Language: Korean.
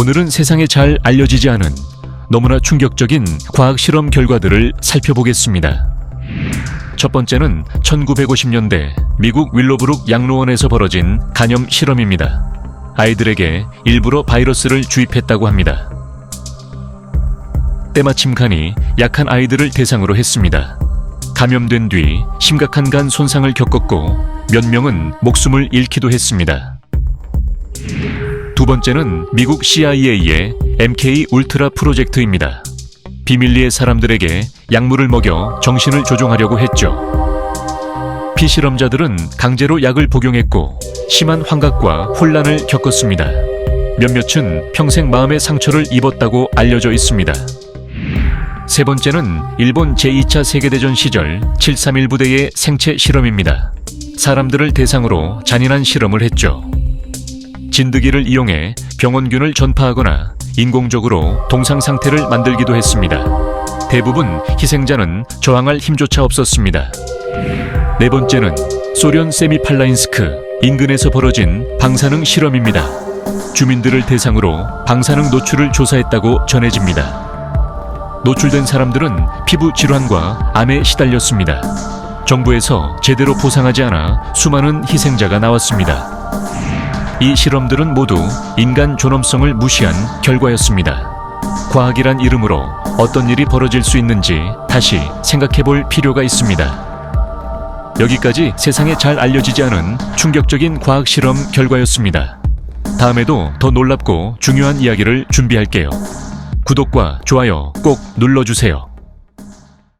오늘은 세상에 잘 알려지지 않은 너무나 충격적인 과학 실험 결과들을 살펴보겠습니다. 첫 번째는 1950년대 미국 윌로브룩 양로원에서 벌어진 간염 실험입니다. 아이들에게 일부러 바이러스를 주입했다고 합니다. 때마침 간이 약한 아이들을 대상으로 했습니다. 감염된 뒤 심각한 간 손상을 겪었고 몇 명은 목숨을 잃기도 했습니다. 두 번째는 미국 CIA의 MK 울트라 프로젝트입니다. 비밀리에 사람들에게 약물을 먹여 정신을 조종하려고 했죠. 피실험자들은 강제로 약을 복용했고 심한 환각과 혼란을 겪었습니다. 몇몇은 평생 마음의 상처를 입었다고 알려져 있습니다. 세 번째는 일본 제2차 세계대전 시절 731 부대의 생체 실험입니다. 사람들을 대상으로 잔인한 실험을 했죠. 진드기를 이용해 병원균을 전파하거나 인공적으로 동상 상태를 만들기도 했습니다. 대부분 희생자는 저항할 힘조차 없었습니다. 네 번째는 소련 세미팔라인스크 인근에서 벌어진 방사능 실험입니다. 주민들을 대상으로 방사능 노출을 조사했다고 전해집니다. 노출된 사람들은 피부 질환과 암에 시달렸습니다. 정부에서 제대로 보상하지 않아 수많은 희생자가 나왔습니다. 이 실험들은 모두 인간 존엄성을 무시한 결과였습니다. 과학이란 이름으로 어떤 일이 벌어질 수 있는지 다시 생각해 볼 필요가 있습니다. 여기까지 세상에 잘 알려지지 않은 충격적인 과학 실험 결과였습니다. 다음에도 더 놀랍고 중요한 이야기를 준비할게요. 구독과 좋아요 꼭 눌러주세요.